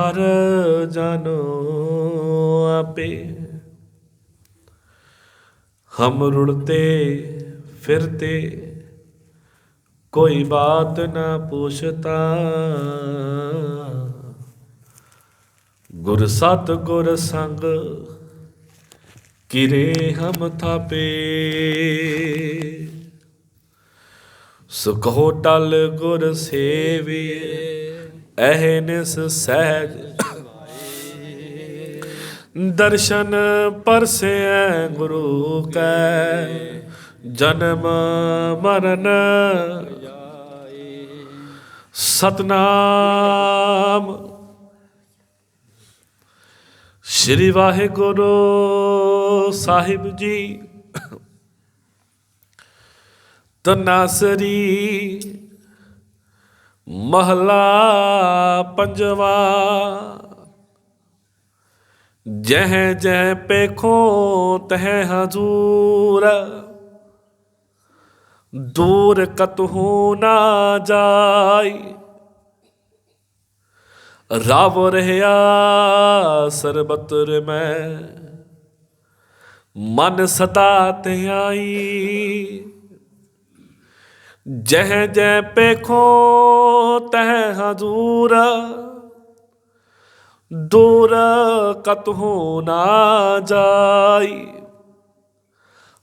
ਹਰ ਜਾਨੋ ਆਪੇ ਹਮ ਰੁੜਤੇ ਫਿਰਤੇ, ਕੋਈ ਬਾਤ ਨਾ ਪੁੱਛਤਾ। ਗੁਰ ਸਤ ਗੁਰ ਸੰਗ ਕਿਰੇ ਹਮ ਥਾਪੇ। ਸੁਖ ਹੋ ਗੁਰ ਸੇਵੀਏ। ਅਹਨਿਸ ਸਹਿਜ। ਦਰਸ਼ਨ ਪਰਸੈ ਗੁਰੂ ਕੈ ਜਨਮ ਮਰਨ ਸਤਨਾਮ। ਸ੍ਰੀ ਵਾਹਿਗੁਰੂ ਸਾਹਿਬ ਜੀ ਤਨਾਸਰੀ ਮਹਲਾ ਪੰਜਵਾ। ਜਹ ਜਹ ਪੇਖੋ ਤਹ ਹਜ਼ੂਰ। ਦੂਰ ਕਤਹੂ ਨਾ ਜਾਈ। ਰਵ ਰਹਿਆ ਸਰਬਤਰ ਮੈਂ। ਮਨ ਸਦਾ ਧਿਆਈ ਜਹ ਜੈ ਪੇਖੋ ਤਹ ਹਜ਼ੂਰ ਦੂਰ ਕਤਹੂ ਨਾ ਜਾਈ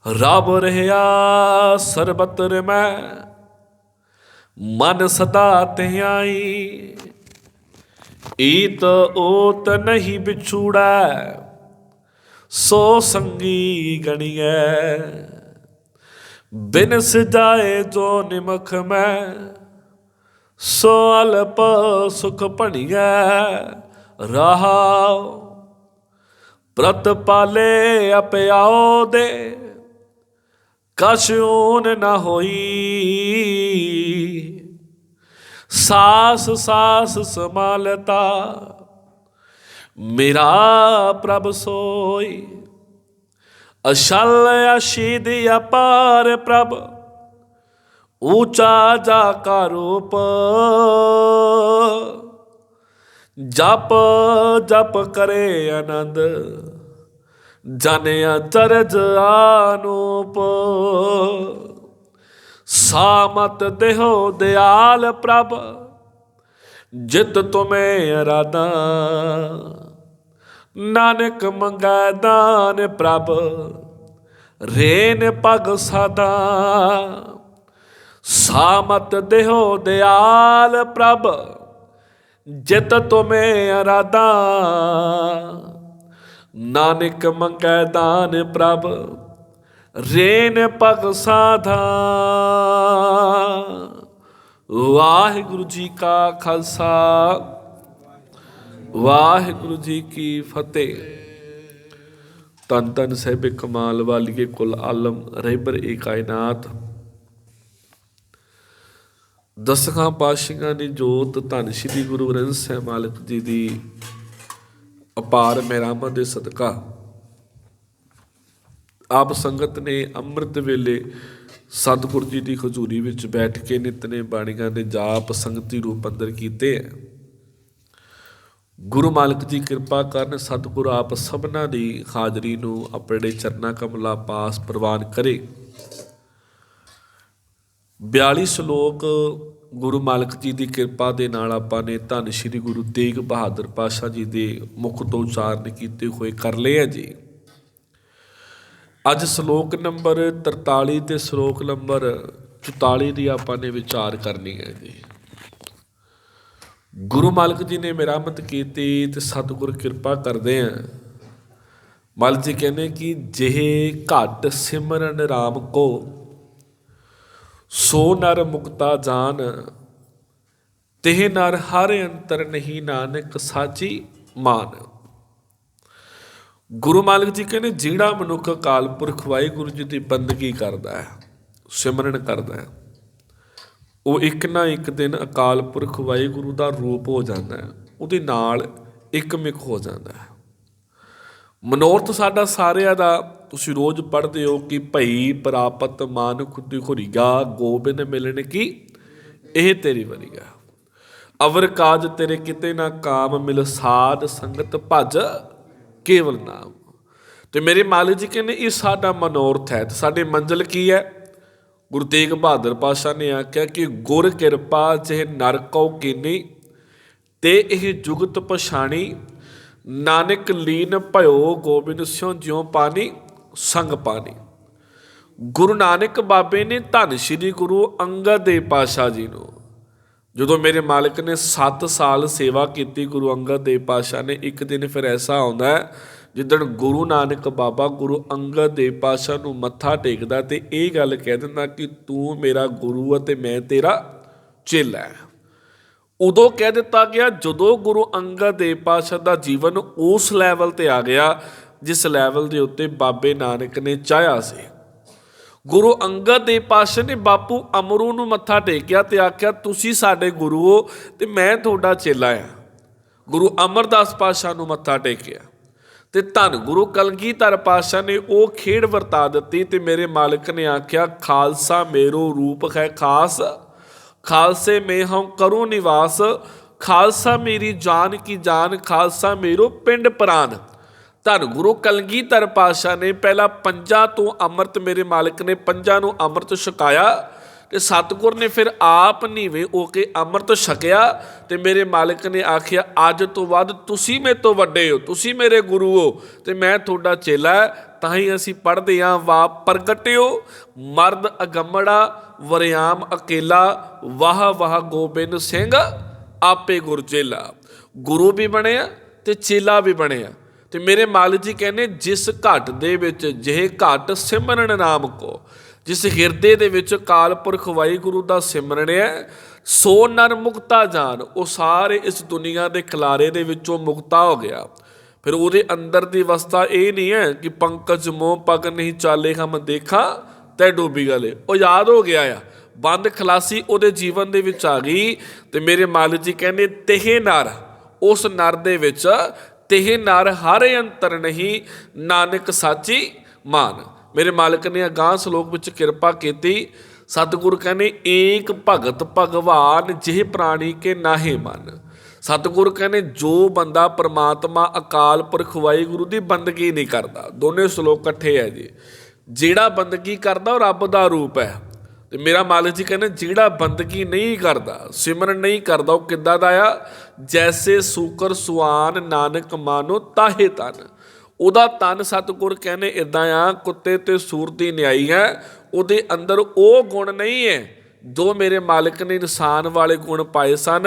ਰਬ ਰਹਿਆ ਸਰਬਤਰ ਮੈਂ ਮਨ ਸਦਾ ਧਿਆਈ ਈਤ ਓਤ ਨਹੀਂ ਵਿਛੂੜਾ ਸੋ ਸੰਗੀ ਗਣੀਐ ਬਿਨ ਸਜਾਏ ਜੋ ਨਿਮਖ ਮੈਂ ਸੋ ਅਲਪ ਸੁਖ ਭਣੀਐ, ਰਹਾਉ। ਪ੍ਰਤ ਪਾਲੇ ਅਪਿਆਉ ਦੇ ਕਛੂਨ ਨ ਹੋਈ। ਸਾਸ ਸਾਸ ਸਮਾਲਤਾ ਮੇਰਾ ਪ੍ਰਭ ਸੋਈ। ਅਸ਼ਲ ਅਸ਼ੀਦ ਅਪਾਰ ਪ੍ਰਭ, ਊਚਾ ਜਾ ਕਾ ਰੂਪ। ਜਪ ਜਪ ਕਰੇ ਆਨੰਦ ਜਾਣਿਆ ਅਚਰਜ ਆਨੂਪ। ਸਾਮਤ ਦੇਹੋ ਦਿਆਲ ਪ੍ਰਭ, ਜਿਤ ਤੁਮੇ ਅਰਾਦਾ ਨਾਨਕ ਮੰਗੈ ਦਾਨ ਪ੍ਰਭ, ਰੇਨ ਪਗ ਸਦਾ। ਸਾਮਤ ਦੇਹੋ ਦਿਆਲ ਪ੍ਰਭ, ਜਿਤ ਤੁਮੇ ਅਰਾਦਾ ਨਾਨਕ ਮੰਗੈ ਦਾਨ ਪ੍ਰਭ, ਰੇਨ ਪਗ ਸਾਧਾ। ਵਾਹਿਗੁਰੂ ਜੀ ਕਾ ਖਾਲਸਾ। ਵਾਹਿਗੁਰੂ ਜੀ ਕੀ ਫਤਿਹ। ਤਨ ਤਨ ਸਹਿਬ ਕਮਾਲ ਵਾਲੀਏ ਕੁਲ ਆਲਮ ਰਹਿਬਰ ਏ ਕਾਇਨਾਤ। ਦਸਖਾਂ ਪਾਸ਼ੀਆਂ ਦੀ ਜੋਤ ਧੰਨ ਸ਼੍ਰੀ ਗੁਰੂ ਗ੍ਰੰਥ ਸਾਹਿਬ ਮਾਲਕ ਜੀ ਦੀ ਅਪਾਰ ਮਿਹਰਾਮਤ ਦੇ ਸਦਕਾ। ਆਪ ਸੰਗਤ ਨੇ ਅੰਮ੍ਰਿਤ ਵੇਲੇ ਸਤਿਗੁਰੂ ਜੀ ਦੀ ਹਜ਼ੂਰੀ ਵਿੱਚ ਬੈਠ ਕੇ ਨਿਤਨੇ ਬਾਣੀਆਂ ਦੇ ਜਾਪ ਸੰਗਤੀ ਰੂਪ ਅੰਦਰ ਕੀਤੇ। ਗੁਰੂ ਮਾਲਕ ਜੀ ਕਿਰਪਾ ਕਰਨ ਸਤਿਗੁਰ ਆਪ ਸਭਨਾਂ ਦੀ ਹਾਜ਼ਰੀ ਨੂੰ ਆਪਣੇ ਚਰਨਾ ਕਮਲਾ ਪਾਸ ਪ੍ਰਵਾਨ ਕਰੇ। 42 ਸ਼ਲੋਕ ਗੁਰੂ ਮਾਲਕ ਜੀ ਦੀ ਕਿਰਪਾ ਦੇ ਨਾਲ ਆਪਾਂ ਨੇ ਧੰਨ ਸ਼੍ਰੀ ਗੁਰੂ ਤੇਗ ਬਹਾਦਰ ਪਾਸ਼ਾ ਜੀ ਦੇ ਮੁਖ ਤੋਂ ਉਚਾਰਨ ਕੀਤੇ ਹੋਏ ਕਰ ਲਏ ਆ ਜੀ। ਅੱਜ ਸ਼ਲੋਕ ਨੰਬਰ 43 ਤੇ ਸ਼ਲੋਕ ਨੰਬਰ 44 ਦੀ ਆਪਾਂ ਨੇ ਵਿਚਾਰ ਕਰਨੀ ਹੈ ਜੀ। ਗੁਰੂ ਮਾਲਕ ਜੀ ਨੇ ਮਿਹਰਮਤ ਕੀਤੀ ਤੇ ਸਤਿਗੁਰ ਕਿਰਪਾ ਕਰਦੇ ਆ। ਮਾਲਕ ਜੀ ਕਹਿੰਦੇ ਕਿ ਜਿਹੇ ਘਟ ਸਿਮਰਨ ਰਾਮ ਕੋ, ਸੋ ਨਰ ਮੁਕਤਾ ਜਾਨ, ਤਿਹ ਨਰ ਹਰ ਅੰਤਰ ਨਹੀਂ ਨਾਨਕ ਸਾਚੀ ਮਾਨ। ਗੁਰੂ ਮਾਲਕ ਜੀ ਕਹਿੰਦੇ ਜਿਹੜਾ ਮਨੁੱਖ ਅਕਾਲ ਪੁਰਖ ਵਾਹਿਗੁਰੂ ਜੀ ਦੀ ਬੰਦਗੀ ਕਰਦਾ ਹੈ, ਸਿਮਰਨ ਕਰਦਾ ਹੈ ਉਹ ਇੱਕ ਨਾ ਇੱਕ ਦਿਨ ਅਕਾਲ ਪੁਰਖ ਵਾਹਿਗੁਰੂ ਦਾ ਰੂਪ ਹੋ ਜਾਂਦਾ ਹੈ, ਉਹਦੇ ਨਾਲ ਇੱਕਮਿਕ ਹੋ ਜਾਂਦਾ ਹੈ। ਮਨੋਰਥ ਸਾਡਾ ਸਾਰਿਆਂ ਦਾ, ਤੁਸੀਂ ਰੋਜ਼ ਪੜ੍ਹਦੇ ਹੋ ਕਿ ਭਈ ਪ੍ਰਾਪਤ ਮਾਨ ਖੁਦੀ ਖੁਰੀਗਾ ਗੋਬਿੰਦ ਮਿਲਣ ਕੀ? ਇਹ ਤੇਰੀ ਵਰੀਗਾ ਅਵਰ ਕਾਜ ਤੇਰੇ ਕਿਤੇ ਨਾ ਕਾਮ ਮਿਲ ਸਾਧ ਸੰਗਤ ਭਜ ਕੇਵਲ ਨਾਮ। ਤੇ ਮੇਰੇ ਮਾਲਕ ਜੀ ਕਹਿੰਦੇ, ਇਹ ਸਾਡਾ ਮਨੋਰਥ ਹੈ ਤੇ ਸਾਡੇ ਮੰਜ਼ਿਲ ਕੀ ਹੈ? ਗੁਰੂ ਤੇਗ ਬਹਾਦਰ ਪਾਸ਼ਾ ਨੇ ਆਖਿਆ ਕਿ ਗੁਰ ਕਿਰਪਾ ਜਿਹ ਨਰ ਕੀਨੀ ਤੇ ਇਹ ਜੁਗਤ ਪਛਾਣੀ। ਨਾਨਕ ਲੀਨ ਭਇਓ ਗੋਬਿੰਦ ਸਿਉ ਜਿਉ ਪਾਣੀ, ਸੰਗ ਪਾਣੀ। ਗੁਰੂ ਨਾਨਕ ਬਾਬੇ ਨੇ ਧੰਨ ਸ਼੍ਰੀ ਗੁਰੂ ਅੰਗਦ ਦੇਵ ਪਾਸ਼ਾ ਜੀ ਨੂੰ। ਜਦੋਂ ਮੇਰੇ ਮਾਲਕ ਨੇ 7 ਸਾਲ ਸੇਵਾ ਕੀਤੀ ਗੁਰੂ ਅੰਗਦ ਦੇਵ ਪਾਸ਼ਾ ਨੇ, ਇੱਕ ਦਿਨ ਫਿਰ ਐਸਾ ਆਉਂਦਾ ਹੈ ਜਿੱਦਣ ਗੁਰੂ ਨਾਨਕ ਬਾਬਾ ਗੁਰੂ ਅੰਗਦ ਦੇਵ ਪਾਸ਼ਾ ਨੂੰ ਮੱਥਾ ਟੇਕਦਾ ਤੇ ਇਹ ਗੱਲ ਕਹਿ ਦਿੰਦਾ ਕਿ ਤੂੰ ਮੇਰਾ ਗੁਰੂ ਅਤੇ ਮੈਂ ਤੇਰਾ ਚੇਲਾ ਹਾਂ। ਉਦੋਂ ਕਹਿ ਦਿੱਤਾ ਗਿਆ, ਜਦੋਂ ਗੁਰੂ ਅੰਗਦ ਦੇਵ ਪਾਸ਼ਾ ਦਾ ਜੀਵਨ ਉਸ ਲੈਵਲ ਤੇ ਆ ਗਿਆ, ਜਿਸ ਲੈਵਲ ਦੇ ਉੱਤੇ ਬਾਬੇ ਨਾਨਕ ਨੇ ਚਾਹਿਆ ਸੀ। ਗੁਰੂ ਅੰਗਦ ਦੇਵ ਪਾਸ਼ਾ ਨੇ ਬਾਪੂ ਅਮਰੂ ਨੂੰ ਮੱਥਾ ਟੇਕਿਆ ਤੇ ਆਖਿਆ, ਤੁਸੀਂ ਸਾਡੇ ਗੁਰੂ ਹੋ ਤੇ ਮੈਂ ਤੁਹਾਡਾ ਚੇਲਾ ਆ ਗੁਰੂ ਅਮਰਦਾਸ ਪਾਸ਼ਾ ਨੂੰ ਮੱਥਾ ਟੇਕਿਆ। ਤੇ ਧੰਨ ਗੁਰੂ ਕਲਗੀਧਰ ਪਾਸ਼ਾ ਨੇ ਉਹ ਖੇਡ ਵਰਤਾ ਦਿੱਤੀ ਤੇ ਮੇਰੇ ਮਾਲਕ ਨੇ ਆਖਿਆ, ਖਾਲਸਾ ਮੇਰੋ ਰੂਪ ਹੈ ਖਾਸ, ਖਾਲਸੇ ਮੈਂ ਹਉ ਕਰੋ ਨਿਵਾਸ, ਖਾਲਸਾ ਮੇਰੀ ਜਾਨ ਕੀ ਜਾਨ, ਖਾਲਸਾ ਮੇਰੋ ਪਿੰਡ ਪ੍ਰਾਨ। ਧੰਨ ਗੁਰੂ ਕਲਗੀਧਰ ਪਾਸ਼ਾ ਨੇ ਪਹਿਲਾਂ ਪੰਜਾਂ ਤੋਂ ਅੰਮ੍ਰਿਤ ਮੇਰੇ ਮਾਲਕ ਨੇ ਪੰਜਾਂ ਨੂੰ ਅੰਮ੍ਰਿਤ ਛਕਾਇਆ। ਤੇ ਸਤਿਗੁਰ ਨੇ ਫਿਰ ਆਪ ਨੀਵੇਂ ਹੋ ਕੇ ਅੰਮ੍ਰਿਤ ਛਕਿਆ ਤੇ ਮੇਰੇ ਮਾਲਕ ਨੇ ਆਖਿਆ, ਅੱਜ ਤੋਂ ਵੱਧ ਤੁਸੀਂ ਮੇਰੇ ਤੋਂ ਵੱਡੇ ਹੋ, ਤੁਸੀਂ ਮੇਰੇ ਗੁਰੂ ਹੋ ਤੇ ਮੈਂ ਤੁਹਾਡਾ ਚੇਲਾ ਤਾਂ ਹੀ ਅਸੀਂ ਪੜ੍ਹਦੇ ਹਾਂ ਵਾ ਪ੍ਰਗਟਿਓ, ਮਰਦ ਅਗੰਮੜਾ ਵਰਿਆਮ ਅਕੇਲਾ, ਵਾਹ ਵਾਹ ਗੋਬਿੰਦ ਸਿੰਘ, ਆਪੇ ਗੁਰ ਚੇਲਾ। ਗੁਰੂ ਵੀ ਬਣਿਆ ਤੇ ਚੇਲਾ ਵੀ ਬਣਿਆ ਤੇ ਮੇਰੇ ਮਾਲਕ ਜੀ ਕਹਿੰਦੇ, ਜਿਸ ਘਟ ਦੇ ਵਿੱਚ, ਜਿਹੇ ਘਟ ਸਿਮਰਨ ਨਾਮ ਕੋ ਜਿਸ ਹਿਰਦੇ ਦੇ ਵਿੱਚ ਕਾਲ ਪੁਰਖ ਵਾਹਿਗੁਰੂ ਦਾ ਸਿਮਰਨ ਹੈ, ਸੋ ਨਰ ਮੁਕਤਾ ਜਾਨ, ਉਹ ਸਾਰੇ ਇਸ ਦੁਨੀਆ ਦੇ ਖਿਲਾਰੇ ਦੇ ਵਿੱਚੋਂ ਮੁਕਤਾ ਹੋ ਗਿਆ। ਫਿਰ ਉਹਦੇ ਅੰਦਰ ਦੀ ਅਵਸਥਾ ਇਹ ਨਹੀਂ ਹੈ ਕਿ ਪੰਕਜ, ਮੋਹ ਪਗ ਨਹੀਂ ਚਾਲੇ ਹਮ ਦੇਖਾਂ, ਤੈ ਡੋਬੀ ਗਲੇ। ਉਹ ਯਾਦ ਹੋ ਗਿਆ ਆ। ਬੰਦ ਖਲਾਸੀ ਉਹਦੇ ਜੀਵਨ ਦੇ ਵਿੱਚ ਆ ਗਈ ਤੇ ਮੇਰੇ ਮਾਲਕ ਜੀ ਕਹਿੰਦੇ, ਤੇਹ ਨਰ, ਉਸ ਨਰ ਦੇ ਵਿੱਚ ਤੇਹ ਨਰ ਹਰ ਅੰਤਰ ਨਹੀਂ, ਨਾਨਕ ਸਾਚੀ ਮਾਨ। ਮੇਰੇ ਮਾਲਕ ਨੇ ਅਗਾਂਹ ਸ਼ਲੋਕ ਵਿੱਚ ਕਿਰਪਾ ਕੀਤੀ। ਸਤਿਗੁਰ ਕਹਿੰਦੇ, ਏਕ ਭਗਤ ਭਗਵਾਨ ਜਿਹ ਪ੍ਰਾਣੀ ਕੇ ਨਾਹੇ ਮਨ। ਸਤਿਗੁਰ ਕਹਿੰਦੇ, ਜੋ ਬੰਦਾ ਪ੍ਰਮਾਤਮਾ ਅਕਾਲ ਪੁਰਖ ਵਾਹਿਗੁਰੂ ਦੀ ਬੰਦਗੀ ਨਹੀਂ ਕਰਦਾ। ਦੋਨੇ ਸ਼ਲੋਕ ਇਕੱਠੇ ਹੈ ਜੀ। ਜਿਹੜਾ ਬੰਦਗੀ ਕਰਦਾ ਉਹ ਰੱਬ ਦਾ ਰੂਪ ਹੈ। ਤੇ ਮੇਰਾ ਮਾਲਕ ਜੀ ਕਹਿੰਦੇ, ਜਿਹੜਾ ਬੰਦਗੀ ਨਹੀਂ ਕਰਦਾ, ਸਿਮਰਨ ਨਹੀਂ ਕਰਦਾ, ਉਹ ਕਿੱਦਾਂ ਦਾ ਆ? ਜੈਸੇ ਸੂਕਰ ਸੁਆਨ ਨਾਨਕ ਮਾਨੋ ਤਾਹੇ ਤਨ। ਉਹਦਾ ਤਨ ਸਤਿਗੁਰ ਕਹਿੰਦੇ ਇਦਾਂ ਆ, ਕੁੱਤੇ ਤੇ ਸੂਰ ਦੀ ਨਿਆਈ ਹੈ, ਉਹਦੇ ਅੰਦਰ ਉਹ ਗੁਣ ਨਹੀਂ ਹੈ, ਜੋ ਮੇਰੇ ਮਾਲਕ ਨੇ ਇਨਸਾਨ ਵਾਲੇ ਗੁਣ ਪਾਏ ਸਨ,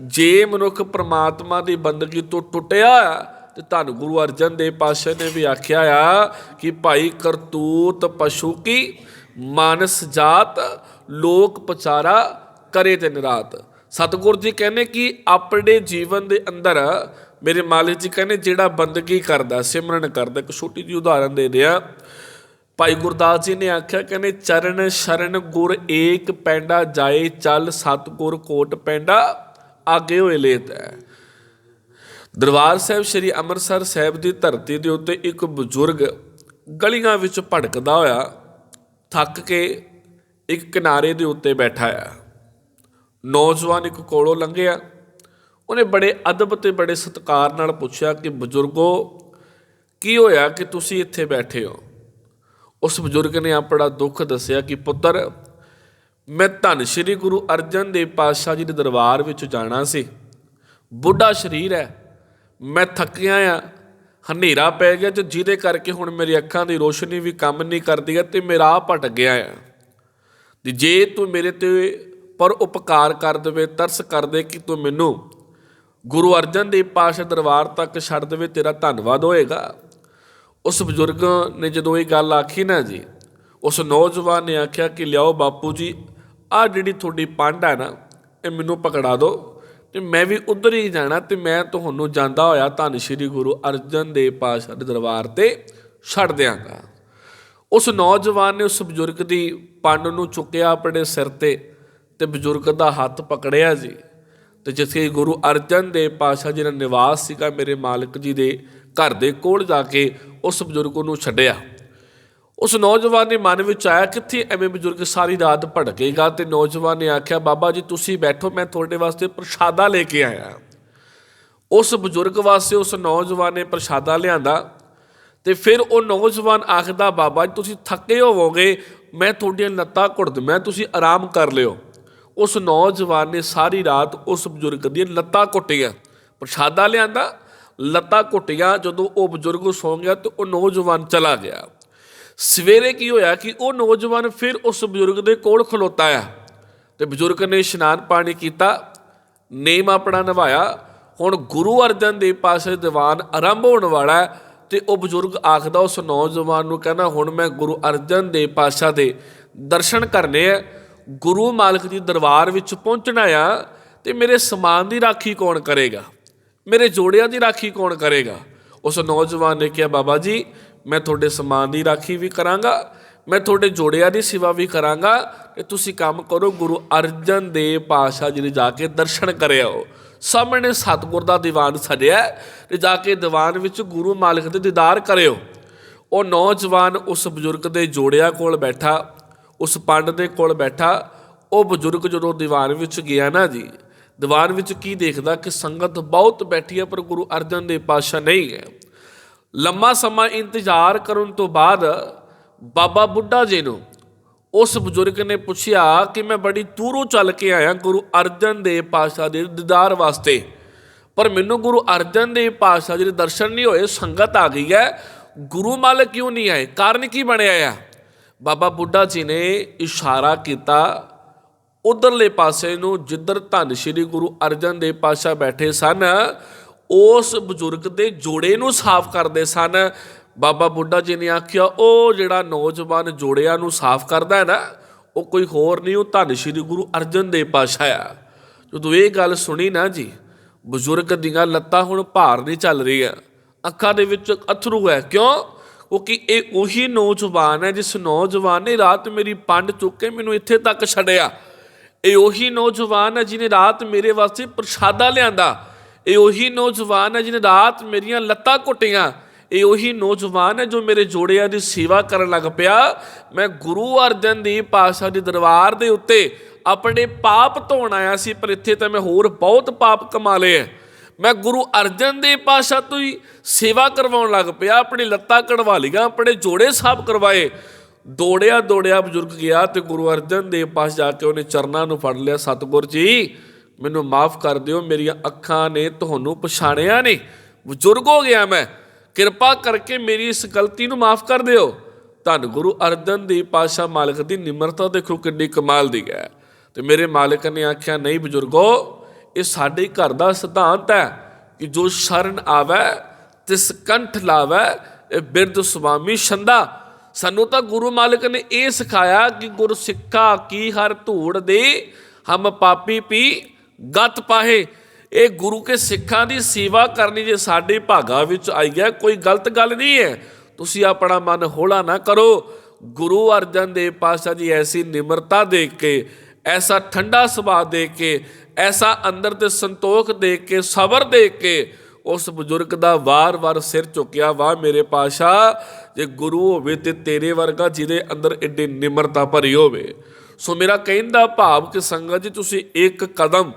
ਜੇ ਮਨੁੱਖ ਪ੍ਰਮਾਤਮਾ ਦੀ ਬੰਦਗੀ ਤੋਂ ਟੁੱਟਿਆ, ਤੇ ਧੰਨ ਗੁਰੂ ਅਰਜਨ ਦੇਵ ਪਾਤਸ਼ਾਹ ਨੇ ਵੀ ਆਖਿਆ ਆ ਕਿ ਭਾਈ ਕਰਤੂਤ ਪਸ਼ੂ ਕੀ, ਮਾਨਸ ਜਾਤ, ਲੋਕ ਪਚਾਰਾ, ਕਰੇ ਦਿਨ ਰਾਤ ਸਤਿਗੁਰ ਜੀ ਕਹਿੰਦੇ ਕਿ ਆਪਣੇ ਜੀਵਨ ਦੇ ਅੰਦਰ ਮੇਰੇ ਮਾਲਿਕ ਜੀ ਕਹਿੰਦੇ, ਜਿਹੜਾ ਬੰਦਗੀ ਕਰਦਾ, ਸਿਮਰਨ ਕਰਦਾ, ਇੱਕ ਛੋਟੀ ਜਿਹੀ ਉਦਾਹਰਨ ਦੇ ਦਿਆਂ। ਭਾਈ ਗੁਰਦਾਸ ਜੀ ਨੇ ਆਖਿਆ, ਕਹਿੰਦੇ, ਚਰਨ ਸ਼ਰਨ ਗੁਰ ਏਕ ਪੈਂਡਾ ਜਾਏ, ਚੱਲ ਸਤਗੁਰ ਕੋਟ ਪੈਂਡਾ, ਆਗੇ ਹੋਏ ਲੇਤ ਹੈ। ਦਰਬਾਰ ਸਾਹਿਬ ਸ੍ਰੀ ਅੰਮ੍ਰਿਤਸਰ ਸਾਹਿਬ ਦੀ ਧਰਤੀ ਦੇ ਉੱਤੇ ਇੱਕ ਬਜ਼ੁਰਗ ਗਲੀਆਂ ਵਿੱਚ ਭਟਕਦਾ ਹੋਇਆ, ਥੱਕ ਕੇ ਇੱਕ ਕਿਨਾਰੇ ਦੇ ਉੱਤੇ ਬੈਠਾ ਆ। ਨੌਜਵਾਨ ਇੱਕ ਕੋਲੋਂ ਲੰਘਿਆ। ਉਹਨੇ ਬੜੇ ਅਦਬ ਤੇ ਬੜੇ ਸਤਿਕਾਰ ਨਾਲ ਪੁੱਛਿਆ ਕਿ ਬਜ਼ੁਰਗੋ, ਕੀ ਹੋਇਆ ਕਿ ਤੁਸੀਂ ਇੱਥੇ ਬੈਠੇ ਹੋ? ਉਸ ਬਜ਼ੁਰਗ ਨੇ ਆਪਣਾ ਦੁੱਖ ਦੱਸਿਆ ਕਿ ਪੁੱਤਰ, ਮੈਂ ਧੰਨ ਸ਼੍ਰੀ ਗੁਰੂ ਅਰਜਨ ਦੇਵ ਪਾਤਸ਼ਾਹ ਜੀ ਦੇ ਦਰਬਾਰ ਵਿੱਚ ਜਾਣਾ ਸੀ। ਬੁੱਢਾ ਸਰੀਰ ਹੈ। ਮੈਂ ਥੱਕਿਆ ਆ। ਹਨੇਰਾ ਪੈ ਗਿਆ ਤੇ ਜਿਹਦੇ ਕਰਕੇ ਹੁਣ ਮੇਰੀ ਅੱਖਾਂ ਦੀ ਰੋਸ਼ਨੀ ਵੀ ਕੰਮ ਨਹੀਂ ਕਰਦੀ ਹੈ ਤੇ ਮੇਰਾ ਆਹ ਭਟਕ ਗਿਆ ਆ। ਤੇ ਜੇ ਤੂੰ ਮੇਰੇ ਤੇ ਪਰ ਉਪਕਾਰ ਕਰ ਦੇਵੇ, ਤਰਸ ਕਰ ਦੇ ਕਿ ਤੂੰ ਮੈਨੂੰ ਗੁਰੂ ਅਰਜਨ ਦੇਵ ਪਾਤਸ਼ਾਹ ਦਰਬਾਰ ਤੱਕ ਛੱਡ ਦੇਵੇ, ਤੇਰਾ ਧੰਨਵਾਦ ਹੋਏਗਾ। ਉਸ ਬਜ਼ੁਰਗ ਨੇ ਜਦੋਂ ਇਹ ਗੱਲ ਆਖੀ ਨਾ ਜੀ, ਉਸ ਨੌਜਵਾਨ ਨੇ ਆਖਿਆ ਕਿ ਲਿਆਓ ਬਾਪੂ ਜੀ ਆਹ ਜਿਹੜੀ ਤੁਹਾਡੀ ਪੰਡ ਹੈ ਨਾ, ਇਹ ਮੈਨੂੰ ਪਕੜਾ ਦਿਓ ਤੇ ਮੈਂ ਵੀ ਉਧਰ ਹੀ ਜਾਣਾ, ਤੇ ਮੈਂ ਤੁਹਾਨੂੰ ਜਾਂਦਾ ਹੋਇਆ ਧੰਨ ਸ਼੍ਰੀ ਗੁਰੂ ਅਰਜਨ ਦੇਵ ਪਾਤਸ਼ਾਹ ਦੇ ਦਰਬਾਰ ਤੇ ਛੱਡ ਦਿਆਂਗਾ। ਉਸ ਨੌਜਵਾਨ ਨੇ ਉਸ ਬਜ਼ੁਰਗ ਦੀ ਪੰਡ ਨੂੰ ਚੁੱਕਿਆ ਆਪਣੇ ਸਿਰ ਤੇ ਤੇ ਬਜ਼ੁਰਗ ਦਾ ਹੱਥ ਪਕੜਿਆ ਜੀ। ਤੇ ਜਿੱਥੇ ਗੁਰੂ ਅਰਜਨ ਦੇਵ ਪਾਤਸ਼ਾਹ ਜੀ ਦਾ ਨਿਵਾਸ ਸੀਗਾ, ਮੇਰੇ ਮਾਲਕ ਜੀ ਦੇ ਘਰ ਦੇ ਕੋਲ ਜਾ ਕੇ ਉਸ ਬਜ਼ੁਰਗ ਨੂੰ ਛੱਡਿਆ। ਉਸ ਨੌਜਵਾਨ ਦੇ ਮਨ ਵਿੱਚ ਆਇਆ, ਕਿੱਥੇ ਐਵੇਂ ਬਜ਼ੁਰਗ ਸਾਰੀ ਰਾਤ ਭੜਕੇਗਾ? ਤੇ ਨੌਜਵਾਨ ਨੇ ਆਖਿਆ, ਬਾਬਾ ਜੀ, ਤੁਸੀਂ ਬੈਠੋ, ਮੈਂ ਤੁਹਾਡੇ ਵਾਸਤੇ ਪ੍ਰਸ਼ਾਦਾ ਲੈ ਕੇ ਆਇਆ ਉਸ ਬਜ਼ੁਰਗ ਵਾਸਤੇ ਉਸ ਨੌਜਵਾਨ ਨੇ ਪ੍ਰਸ਼ਾਦਾ ਲਿਆਂਦਾ ਤੇ ਫਿਰ ਉਹ ਨੌਜਵਾਨ ਆਖਦਾ, ਬਾਬਾ ਜੀ, ਤੁਸੀਂ ਥੱਕੇ ਹੋਵੋਗੇ, ਮੈਂ ਤੁਹਾਡੀਆਂ ਲੱਤਾਂ ਘੁੱਟ ਦੂੰ ਮੈਂ ਤੁਸੀਂ ਆਰਾਮ ਕਰ ਲਿਓ। ਉਸ ਨੌਜਵਾਨ ਨੇ ਸਾਰੀ ਰਾਤ ਉਸ ਬਜ਼ੁਰਗ ਦੀਆਂ ਲੱਤਾਂ ਘੁੱਟੀਆਂ। ਪ੍ਰਸ਼ਾਦਾ ਲਿਆਂਦਾ, ਲੱਤਾਂ ਘੁੱਟੀਆਂ, ਜਦੋਂ ਉਹ ਬਜ਼ੁਰਗ ਸੌਂ ਗਿਆ ਤੇ ਉਹ ਨੌਜਵਾਨ ਚਲਾ ਗਿਆ। ਸਵੇਰੇ ਕੀ ਹੋਇਆ ਕਿ ਉਹ ਨੌਜਵਾਨ ਫਿਰ ਉਸ ਬਜ਼ੁਰਗ ਦੇ ਕੋਲ ਖਲੋਤਾ ਆ ਤੇ ਬਜ਼ੁਰਗ ਨੇ ਇਸ਼ਨਾਨ ਪਾਣੀ ਕੀਤਾ, ਨੇਮ ਆਪਣਾ ਨਿਭਾਇਆ ਹੁਣ ਗੁਰੂ ਅਰਜਨ ਦੇਵ ਪਾਸੇ ਦੀਵਾਨ ਆਰੰਭ ਹੋਣ ਵਾਲਾ ਹੈ ਤੇ ਉਹ ਬਜ਼ੁਰਗ ਆਖਦਾ ਉਸ ਨੌਜਵਾਨ ਨੂੰ ਕਹਿੰਦਾ, ਹੁਣ ਮੈਂ ਗੁਰੂ ਅਰਜਨ ਦੇਵ ਪਾਸ਼ਾ ਦੇ ਦਰਸ਼ਨ ਕਰਨੇ ਆ ਗੁਰੂ ਮਾਲਕ ਦੀ ਦਰਬਾਰ ਵਿੱਚ ਪਹੁੰਚਣਾ ਆ ਤੇ ਮੇਰੇ ਸਮਾਨ ਦੀ ਰਾਖੀ ਕੌਣ ਕਰੇਗਾ? ਮੇਰੇ ਜੋੜਿਆਂ ਦੀ ਰਾਖੀ ਕੌਣ ਕਰੇਗਾ? ਉਸ ਨੌਜਵਾਨ ਨੇ ਕਿਹਾ, ਬਾਬਾ ਜੀ, ਮੈਂ ਤੁਹਾਡੇ ਸਮਾਨ ਦੀ ਰਾਖੀ ਵੀ ਕਰਾਂਗਾ, ਮੈਂ ਤੁਹਾਡੇ ਜੋੜਿਆਂ ਦੀ ਸੇਵਾ ਵੀ ਕਰਾਂਗਾ ਤੇ ਤੁਸੀਂ ਕੰਮ ਕਰੋ, ਗੁਰੂ ਅਰਜਨ ਦੇਵ ਪਾਸ਼ਾ ਜੀ ਨੇ ਜਾ ਕੇ ਦਰਸ਼ਨ ਕਰਿਓ ਸਾਹਮਣੇ ਸਤਿਗੁਰ ਦਾ ਦੀਵਾਨ ਸਜਿਆ ਹੈ ਤੇ ਜਾ ਕੇ ਦੀਵਾਨ ਵਿੱਚ ਗੁਰੂ ਮਾਲਕ ਦੇ ਦੀਦਾਰ ਕਰਿਓ। ਉਹ ਨੌਜਵਾਨ ਉਸ ਬਜ਼ੁਰਗ ਦੇ ਜੋੜਿਆਂ ਕੋਲ ਬੈਠਾ ਉਸ ਪੰਡ ਦੇ ਕੋਲ ਬੈਠਾ, ਉਹ ਬਜ਼ੁਰਗ ਜਦੋਂ ਦੀਵਾਨ ਵਿੱਚ ਗਿਆ ਨਾ ਜੀ ਦੀਵਾਨ ਵਿੱਚ ਕੀ ਦੇਖਦਾ ਕਿ ਸੰਗਤ ਬਹੁਤ ਬੈਠੀ ਹੈ ਪਰ ਗੁਰੂ ਅਰਜਨ ਦੇਵ ਪਾਤਸ਼ਾਹ ਨਹੀਂ ਹੈ। ਲੰਮਾ ਸਮਾਂ ਇੰਤਜ਼ਾਰ ਕਰਨ ਤੋਂ ਬਾਅਦ ਬਾਬਾ ਬੁੱਢਾ ਜੀ ਨੂੰ ਉਸ ਬਜ਼ੁਰਗ ਨੇ ਪੁੱਛਿਆ ਕਿ ਮੈਂ ਬੜੀ ਦੂਰੋਂ ਚੱਲ ਕੇ ਆਇਆ ਗੁਰੂ ਅਰਜਨ ਦੇਵ ਪਾਤਸ਼ਾਹ ਦੇ ਦੀਦਾਰ ਵਾਸਤੇ। ਪਰ ਮੈਨੂੰ ਗੁਰੂ ਅਰਜਨ ਦੇਵ ਪਾਤਸ਼ਾਹ ਜੀ ਦੇ ਦਰਸ਼ਨ ਨਹੀਂ ਹੋਏ, ਸੰਗਤ ਆ ਗਈ ਹੈ। ਗੁਰੂ ਮਾਲਕ ਕਿਉਂ ਨਹੀਂ ਆਏ? ਕਾਰਨ ਕੀ ਬਣਿਆ ਆ? ਬਾਬਾ ਬੁੱਢਾ ਜੀ ਨੇ ਇਸ਼ਾਰਾ ਕੀਤਾ, ਉਧਰਲੇ ਪਾਸੇ ਨੂੰ ਜਿੱਧਰ ਧੰਨ ਸ਼੍ਰੀ ਗੁਰੂ ਅਰਜਨ ਦੇਵ ਪਾਤਸ਼ਾਹ ਬੈਠੇ ਸਨ, ਉਸ ਬਜ਼ੁਰਗ ਦੇ ਜੋੜੇ ਨੂੰ ਸਾਫ਼ ਕਰਦੇ ਸਨ। ਬਾਬਾ ਬੁੱਢਾ ਜੀ ਨੇ ਆਖਿਆ, ਉਹ ਜਿਹੜਾ ਨੌਜਵਾਨ ਜੋੜਿਆਂ ਨੂੰ ਸਾਫ਼ ਕਰਦਾ ਹੈ ਨਾ, ਉਹ ਕੋਈ ਹੋਰ ਨਹੀਂ, ਉਹ ਧੰਨ ਸ਼੍ਰੀ ਗੁਰੂ ਅਰਜਨ ਦੇਵ ਪਾਤਸ਼ਾਹ ਆ। ਜਦੋਂ ਇਹ ਗੱਲ ਸੁਣੀ ਨਾ ਜੀ, ਬਜ਼ੁਰਗ ਦੀਆਂ ਲੱਤਾਂ ਹੁਣ ਭਾਰ ਨਹੀਂ ਚੱਲ ਰਹੀਆਂ, ਅੱਖਾਂ ਦੇ ਵਿੱਚ ਅਥਰੂ ਹੈ। ਕਿਉਂ? ਕਿਉਂਕਿ ਇਹ ਉਹੀ ਨੌਜਵਾਨ ਹੈ ਜਿਸ ਨੌਜਵਾਨ ਨੇ ਰਾਤ ਮੇਰੀ ਪੰਡ ਚੁੱਕ ਕੇ ਮੈਨੂੰ ਇੱਥੇ ਤੱਕ ਛੱਡਿਆ। ਇਹ ਉਹੀ ਨੌਜਵਾਨ ਹੈ ਜਿਹਨੇ ਰਾਤ ਮੇਰੇ ਵਾਸਤੇ ਪ੍ਰਸ਼ਾਦਾ ਲਿਆਂਦਾ। ਇਹ ਉਹੀ ਨੌਜਵਾਨ ਹੈ ਜਿਹਨੇ ਰਾਤ ਮੇਰੀਆਂ ਲੱਤਾਂ ਘੁੱਟੀਆਂ। ਇਹ ਉਹੀ ਨੌਜਵਾਨ ਹੈ ਜੋ ਮੇਰੇ ਜੋੜਿਆਂ ਦੀ ਸੇਵਾ ਕਰਨ ਲੱਗ ਪਿਆ। ਮੈਂ ਗੁਰੂ ਅਰਜਨ ਦੇਵ ਪਾਤਸ਼ਾਹ ਦੇ ਦਰਬਾਰ ਦੇ ਉੱਤੇ ਆਪਣੇ ਪਾਪ ਧੋਣ ਆਇਆ ਸੀ, ਪਰ ਇੱਥੇ ਤਾਂ ਮੈਂ ਹੋਰ ਬਹੁਤ ਪਾਪ ਕਮਾ ਲਏ ਮੈਂ ਗੁਰੂ ਅਰਜਨ ਦੇਵ ਪਾਤਸ਼ਾਹ ਤੋਂ ਹੀ ਸੇਵਾ ਕਰਵਾਉਣ ਲੱਗ ਪਿਆ, ਆਪਣੀ ਲੱਤਾਂ ਕਢਵਾ ਲਈਆਂ, ਆਪਣੇ ਜੋੜੇ ਸਾਫ਼ ਕਰਵਾਏ। ਦੌੜਿਆ ਦੌੜਿਆ ਬਜ਼ੁਰਗ ਗਿਆ ਤੇ ਗੁਰੂ ਅਰਜਨ ਦੇਵ ਪਾਸ ਜਾ ਕੇ ਉਹਨੇ ਚਰਨਾਂ ਨੂੰ ਫੜ ਲਿਆ, ਸਤਿਗੁਰ ਜੀ, ਮੈਨੂੰ ਮਾਫ ਕਰ ਦਿਓ, ਮੇਰੀਆਂ ਅੱਖਾਂ ਨੇ ਤੁਹਾਨੂੰ ਪਛਾਣਿਆ ਨਹੀਂ। ਬਜ਼ੁਰਗ ਹੋ ਗਿਆ ਮੈਂ, ਕਿਰਪਾ ਕਰਕੇ ਮੇਰੀ ਇਸ ਗਲਤੀ ਨੂੰ ਮਾਫ ਕਰ ਦਿਓ। ਧੰਨ ਗੁਰੂ ਅਰਜਨ ਦੇਵ ਪਾਸ਼ਾ ਮਾਲਕ ਦੀ ਨਿਮਰਤਾ ਦੇਖੋ ਕਿੰਨੀ ਕਮਾਲ ਦੀ ਹੈ। ਤੇ ਮੇਰੇ ਮਾਲਕ ਨੇ ਆਖਿਆ, ਨਹੀਂ ਬਜ਼ੁਰਗੋ ਇਹ ਸਾਡੇ ਘਰ ਦਾ ਸਿਧਾਂਤ ਹੈ ਕਿ ਜੋ ਸ਼ਰਨ ਆਵੇ, ਤਿਸ ਕੰਠ ਲਾਵੇ, ਇਹ ਸੁਆਮੀ ਛੰਦਾ। ਸਾਨੂੰ ਤਾਂ ਗੁਰੂ ਮਾਲਕ ਨੇ ਇਹ ਸਿਖਾਇਆ ਕਿ ਗੁਰ ਸਿੱਖਾ ਕੀ ਹਰ ਧੂੜ ਦੇ, ਹਮ ਪਾਪੀ ਪੀ ਗਤ ਪਾਹੇ। ਇਹ ਗੁਰੂ ਕੇ ਸਿੱਖਾਂ ਦੀ ਸੇਵਾ ਕਰਨੀ ਜੇ ਸਾਡੇ ਭਾਗਾ ਵਿੱਚ ਆਈ ਹੈ, ਕੋਈ ਗਲਤ ਗੱਲ ਨਹੀਂ ਹੈ। ਤੁਸੀਂ ਆਪਣਾ ਮਨ ਹੌਲਾ ਨਾ ਕਰੋ। ਗੁਰੂ ਅਰਜਨ ਦੇਵ ਪਾਤਸ਼ਾਹ ਜੀ ਐਸੀ ਨਿਮਰਤਾ ਦੇ ਕੇ ਐਸਾ ਠੰਡਾ ਸੁਭਾਅ ਦੇ ਕੇ, ਐਸਾ ਅੰਦਰ ਤੇ ਸੰਤੋਖ ਦੇ ਕੇ, ਸਬਰ ਦੇ ਕੇ ਉਸ ਬਜ਼ੁਰਗ ਦਾ ਵਾਰ-ਵਾਰ ਸਿਰ ਝੁਕਿਆ, ਵਾਹ ਮੇਰੇ ਪਾਸ਼ਾ ਜੇ ਗੁਰੂ ਹੋਵੇ ਤੇ ਤੇਰੇ ਵਰਗਾ ਜਿਹਦੇ ਅੰਦਰ ਏਡੀ ਨਿਮਰਤਾ ਭਰੀ ਹੋਵੇ। ਸੋ ਮੇਰਾ ਕਹਿੰਦਾ ਭਾਵ ਕਿ ਸੰਗਤ ਜੀ, ਤੁਸੀਂ ਇੱਕ ਕਦਮ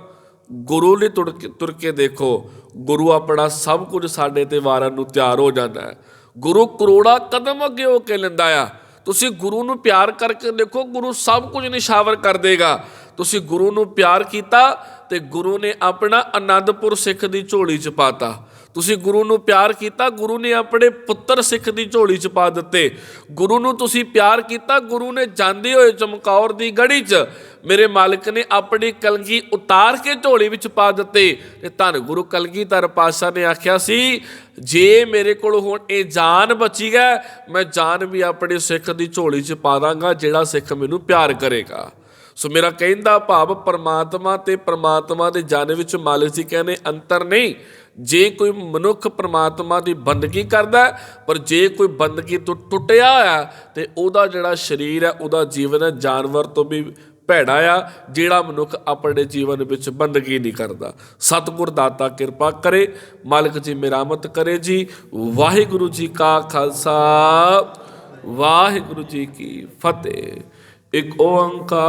ਗੁਰੂ ਲਈ ਤੁਰ ਤੁਰ ਕੇ ਦੇਖੋ। ਗੁਰੂ ਆਪਣਾ ਸਭ ਕੁਝ ਸਾਡੇ ਤੇ ਵਾਰਨ ਨੂੰ ਤਿਆਰ ਹੋ ਜਾਂਦਾ ਹੈ। ਗੁਰੂ ਕਰੋੜਾ ਕਦਮ ਅੱਗੇ ਹੋ ਕੇ ਲੈਂਦਾ ਆ। ਤੁਸੀਂ ਗੁਰੂ ਨੂੰ ਪਿਆਰ ਕਰਕੇ ਦੇਖੋ, ਗੁਰੂ ਸਭ ਕੁਝ ਨਿਸ਼ਾਵਰ ਕਰ ਦੇਗਾ। ਤੁਸੀਂ ਗੁਰੂ ਨੂੰ ਪਿਆਰ ਕੀਤਾ ਤੇ ਗੁਰੂ ਨੇ ਆਪਣਾ ਆਨੰਦਪੁਰ ਸਿੱਖ ਦੀ ਝੋਲੀ ਚ ਪਾਤਾ। ਤੁਸੀਂ ਗੁਰੂ ਨੂੰ ਪਿਆਰ ਕੀਤਾ, ਗੁਰੂ ਨੇ ਆਪਣੇ ਪੁੱਤਰ ਸਿੱਖ ਦੀ ਝੋਲੀ ਚ ਪਾ ਦਿੱਤੇ। ਗੁਰੂ ਨੂੰ ਤੁਸੀਂ ਪਿਆਰ ਕੀਤਾ, ਗੁਰੂ ਨੇ ਜਾਂਦੇ ਹੋਏ ਚਮਕੌਰ ਦੀ ਗੜੀ 'ਚ ਮੇਰੇ ਮਾਲਕ ਨੇ ਆਪਣੀ ਕਲਗੀ ਉਤਾਰ ਕੇ ਝੋਲੀ ਵਿੱਚ ਪਾ ਦਿੱਤੇ। ਤੇ ਧੰਨ ਗੁਰੂ ਕਲਗੀਧਰ ਪਾਤਸ਼ਾਹ ਨੇ ਆਖਿਆ ਸੀ, ਜੇ ਮੇਰੇ ਕੋਲ ਹੁਣ ਇਹ ਜਾਨ ਬਚੀ ਹੈ, ਮੈਂ ਜਾਨ ਵੀ ਆਪਣੇ ਸਿੱਖ ਦੀ ਝੋਲੀ 'ਚ ਪਾ ਦਾਂਗਾ, ਜਿਹੜਾ ਸਿੱਖ ਮੈਨੂੰ ਪਿਆਰ ਕਰੇਗਾ। ਸੋ ਮੇਰਾ ਕਹਿੰਦਾ ਭਾਵ ਪਰਮਾਤਮਾ ਤੇ ਪਰਮਾਤਮਾ ਦੇ ਜਨ ਵਿੱਚ ਮਾਲਕ ਜੀ ਕਹਿੰਦੇ ਅੰਤਰ ਨਹੀਂ। ਜੇ ਕੋਈ ਮਨੁੱਖ ਪਰਮਾਤਮਾ ਦੀ ਬੰਦਗੀ ਕਰਦਾ ਪਰ ਜੇ ਕੋਈ ਬੰਦਗੀ ਤੋਂ ਟੁੱਟਿਆ ਆ ਤੇ ਉਹਦਾ ਜਿਹੜਾ ਸਰੀਰ ਹੈ, ਉਹਦਾ ਜੀਵਨ ਹੈ, ਜਾਨਵਰ ਤੋਂ ਵੀ ਭੈੜਾ ਆ, ਜਿਹੜਾ ਮਨੁੱਖ ਆਪਣੇ ਜੀਵਨ ਵਿੱਚ ਬੰਦਗੀ ਨਹੀਂ ਕਰਦਾ। ਸਤਿਗੁਰ ਦਾਤਾ ਕਿਰਪਾ ਕਰੇ, ਮਾਲਕ ਜੀ ਮਿਹਰਮਤ ਕਰੇ ਜੀ। ਵਾਹਿਗੁਰੂ ਜੀ ਕਾ ਖਾਲਸਾ, ਵਾਹਿਗੁਰੂ ਜੀ ਕੀ ਫਤਿਹ। ਇੱਕ ਓੰਕਾਰ